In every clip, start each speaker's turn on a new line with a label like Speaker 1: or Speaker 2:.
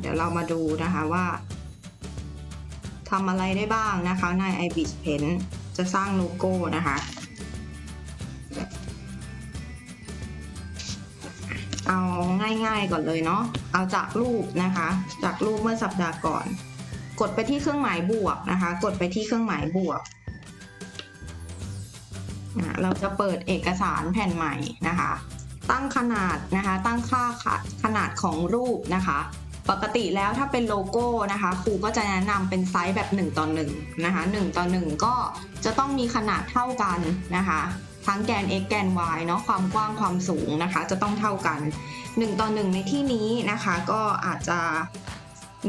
Speaker 1: เดี๋ยวเรามาดูนะคะว่าทำอะไรได้บ้างนะคะใน i b i s Paint จะสร้างโลโก้นะคะเอาง่ายๆก่อนเลยเนาะ เอาจากรูปนะคะ จากรูปเมื่อสัปดาห์ก่อน กดไปที่เครื่องหมายบวกนะคะ กดไปที่เครื่องหมายบวก เราจะเปิดเอกสารแผ่นใหม่นะคะ ตั้งขนาดนะคะ ตั้งค่าขนาดของรูปนะคะ ปกติแล้วถ้าเป็นโลโก้นะคะครูก็จะแนะนำเป็นไซส์แบบ 1 ต่อ1นะคะ1ต่อ1 ก็จะต้องมีขนาดเท่ากันนะคะทั้งแกน x แกน y เนาะความกว้างความสูงนะคะ จะต้องเท่ากัน 1 ต่อ 1 ในที่นี้นะคะ ก็อาจจะ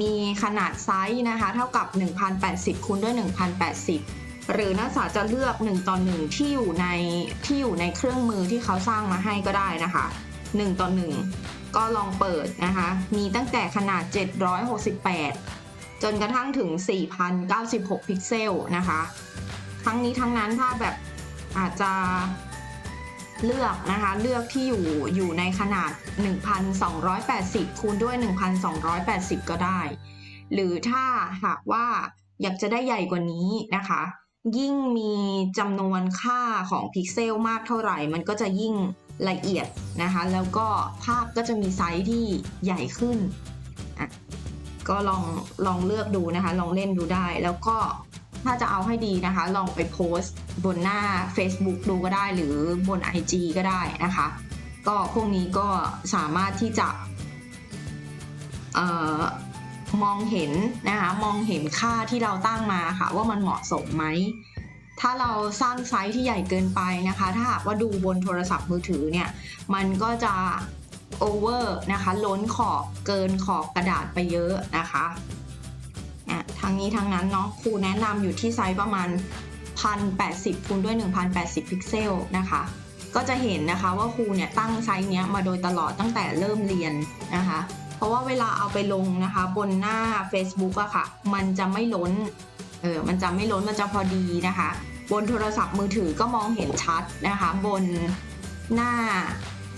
Speaker 1: มีขนาดไซส์นะคะ เท่ากับ 1080คูณด้วย 1080 หรือนักศึกษาจะเลือก 1 ต่อ 1 ที่อยู่ในที่อยู่ในเครื่องมือที่เขาสร้างมาให้ก็ได้นะคะ 1 ต่อ 1 ก็ลองเปิดนะคะ มีตั้งแต่ขนาด 768 จนกระทั่งถึง 4096 พิกเซลนะคะ ทั้งนี้ทั้งนั้นถ้าแบบอาจจะเลือกนะคะ เลือกที่อยู่อยู่ในขนาด 1280 คูณด้วย 1280 ก็ได้ หรือถ้าหากว่าอยากจะได้ใหญ่กว่านี้นะคะ ยิ่งมีจำนวนค่าของพิกเซลมากเท่าไหร่ มันก็จะยิ่ง ละเอียดนะคะ แล้วก็ภาพก็จะมีไซส์ที่ใหญ่ขึ้น ก็ลองลองเลือกดูนะคะ ลองเล่นดูได้ แล้วก็ถ้าจะเอาให้ดีนะคะ ลองไปโพสต์บนหน้า Facebook ดูก็ได้หรือบน IG ก็ได้นะคะ ก็พวกนี้ก็สามารถที่จะออมองเห็นนะคะ มองเห็นค่าที่เราตั้งมาค่ะ ว่ามันเหมาะสมไหม ถ้าเราสร้างไซส์ที่ใหญ่เกินไปนะคะ ถ้าหากว่าดูบนโทรศัพท์มือถือเนี่ยมันก็จะโอเวอร์นะคะล้นขอบเกินขอบกระดาษไปเยอะนะคะอะทางนี้ทางนั้นเนาะครูแนะนำอยู่ที่ไซส์ประมาณ 1080คูณด้วย 1080 พิกเซลนะคะ ก็จะเห็นนะคะว่าครูเนี่ยตั้งไซส์เนี้ยมาโดยตลอดตั้งแต่เริ่มเรียนนะคะ เพราะว่าเวลาเอาไปลงนะคะบนหน้า Facebook อะค่ะ มันจะไม่ล้น เออมันจะไม่ล้นมันจะพอดีนะคะ บนโทรศัพท์มือถือก็มองเห็นชัดนะคะ บนหน้า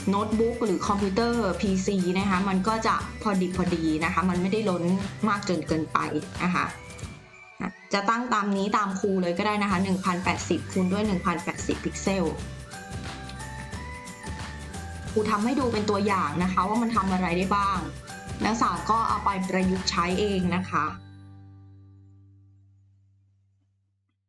Speaker 1: โน้ตบุ๊กหรือคอมพิวเตอร์ PC นะคะ มันก็จะพอดีพอดีนะคะ มันไม่ได้ล้นมากจนเกินไปนะคะจะตั้งตามนี้ตามครูเลยก็ได้นะคะ 1080 คูณด้วย 1080 พิกเซลครูทำให้ดูเป็นตัวอย่างนะคะ ว่ามันทำอะไรได้บ้าง นักศึกษาก็เอาไปประยุกต์ใช้เองนะคะ